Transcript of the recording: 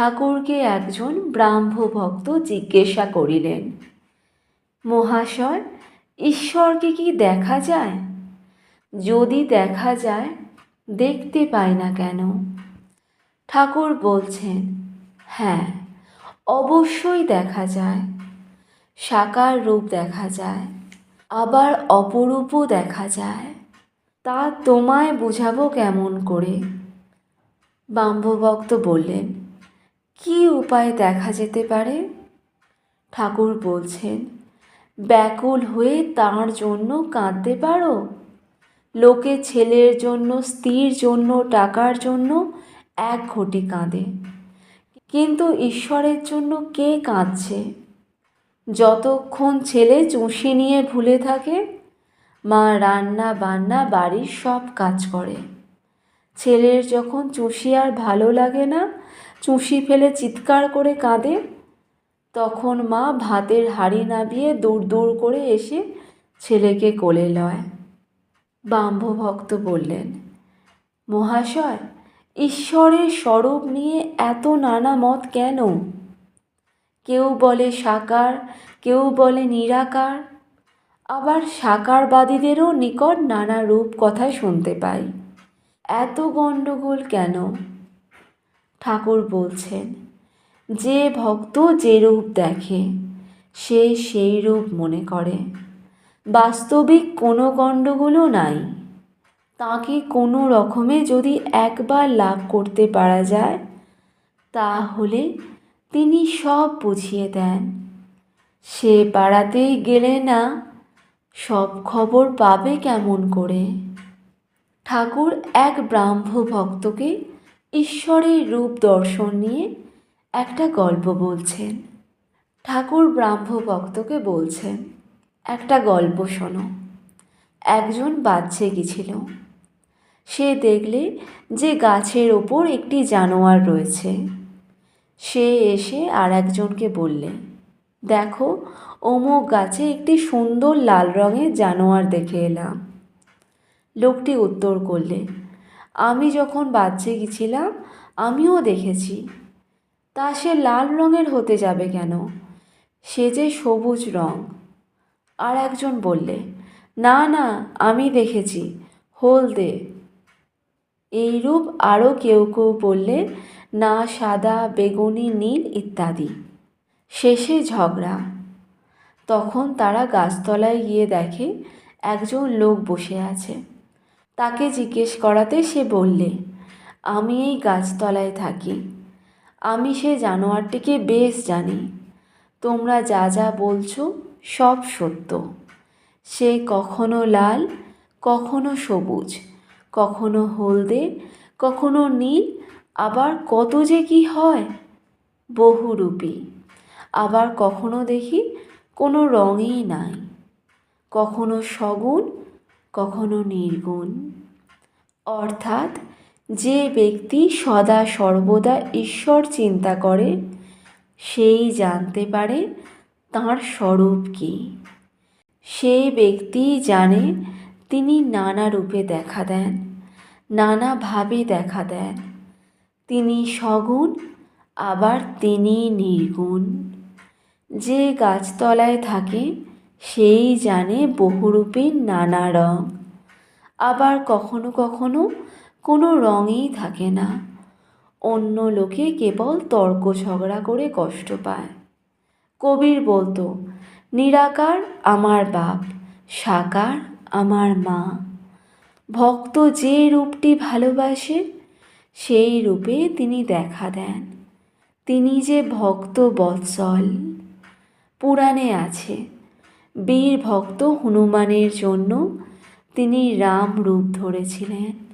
ঠাকুরকে একজন ব্রাহ্ম ভক্ত জিজ্ঞাসা করিলেন, মহাশয়, ঈশ্বরকে কি দেখা যায়? যদি দেখা যায়, দেখতে পাই না কেন? ঠাকুর বলছেন হ্যাঁ অবশ্যই দেখা যায়। সাকার রূপ দেখা যায়, আবার অপরূপও দেখা যায়। তা তোমায় বুঝাবো কেমন করে? বাম্ভভক্ত বললেন কি উপায় দেখা যেতে পারে? ঠাকুর বলছেন, ব্যাকুল হয়ে তার জন্য কাঁদতে পারো? লোকে ছেলের জন্য, স্ত্রীর জন্য, টাকার জন্য এক ঘটি কাঁদে। কিন্তু ঈশ্বরের জন্য কে কাঁদছে? যতক্ষণ ছেলে চুষি নিয়ে ভুলে থাকে, মা রান্না বান্না বাড়ির সব কাজ করে। ছেলের যখন চুষি আর ভালো লাগে না চুষি ফেলে চিৎকার করে কাঁদে। তখন মা ভাতের হাড়ি নাবিয়ে দূর দূর করে এসে ছেলেকে কোলে লয়। বাম্ভ ভক্ত বললেন, মহাশয়, ঈশ্বরের স্বরূপ নিয়ে এত নানা মত কেন? কেউ বলে সাকার, কেউ বলে নিরাকার। আবার সাকারবাদীদেরও নিকট নানা রূপ কথা শুনতে পাই। এত গণ্ডগোল কেন? ঠাকুর বলছেন, যে ভক্ত যে রূপ দেখে, সে সেই রূপ মনে করে। বাস্তবিক কোনো গণ্ডগুলো নাই। তাকে কোনো রকমে যদি একবার লাভ করতে পারা যায়, তাহলে তিনি সব বুঝিয়ে দেন। সে পাড়াতেই গেলে না, সব খবর পাবে কেমন করে? ঠাকুর এক ব্রাহ্ম ভক্তকে ঈশ্বরের রূপ দর্শন নিয়ে একটা গল্প বলছেন। ঠাকুর ব্রাহ্ম ভক্তকে বলছেন, একটা গল্প শোনো। একজন বাচ্চে গেছিল। সে দেখলে যে গাছের ওপর একটি জানোয়ার রয়েছে। সে এসে আর একজনকে বললে, দেখো, অমুক গাছে একটি সুন্দর লাল রঙের জানোয়ার দেখে এলাম। লোকটি উত্তর করলে আমি যখন বাচ্চে গেছিলাম, আমিও দেখেছি। তা সে লাল রঙের হতে যাবে কেন? সে যে সবুজ রং। আর একজন বললে, না না, আমি দেখেছি। হলদে এইরূপ আরও কেউ কেউ বললে, না, সাদা, বেগুনি, নীল ইত্যাদি। শেষে ঝগড়া। তখন তারা গাছতলায় গিয়ে দেখে, একজন লোক বসে আছে। তাকে জিজ্ঞেস করাতে সে বললে, আমি এই গাছতলায় থাকি। আমি সে জানোয়ারটিকে বেশ জানি। তোমরা যা যা বলছো সব সত্য। সে কখনো লাল, কখনো সবুজ, কখনো হলদে, কখনো নীল, আবার কত যে কি হয়, বহুরূপী। আবার কখনো দেখি কোনো রঙই নাই। কখনো সগুণ কখনো নির্গুণ। অর্থাৎ যে ব্যক্তি সদা সর্বদা ঈশ্বর চিন্তা করে, সেই জানতে পারে তাঁর স্বরূপ কী। সেই ব্যক্তি জানে তিনি নানা রূপে দেখা দেন নানাভাবে দেখা দেন। তিনি সগুণ, আবার তিনি নির্গুণ। যে গাছতলায় থাকে সেই জানে বহুরূপের নানা রং। আবার কখনো কখনো কোনো রঙেই থাকে না। অন্য লোকে কেবল তর্ক ঝগড়া করে কষ্ট পায়। কবির বলতো, নিরাকার আমার বাপ, সাকার আমার মা। ভক্ত যে রূপটি ভালোবাসে, সেই রূপে তিনি দেখা দেন। তিনি যে ভক্ত বৎসল। পুরাণে আছে বীর ভক্ত হনুমানের জন্য তিনি রাম রূপ ধরেছিলেন।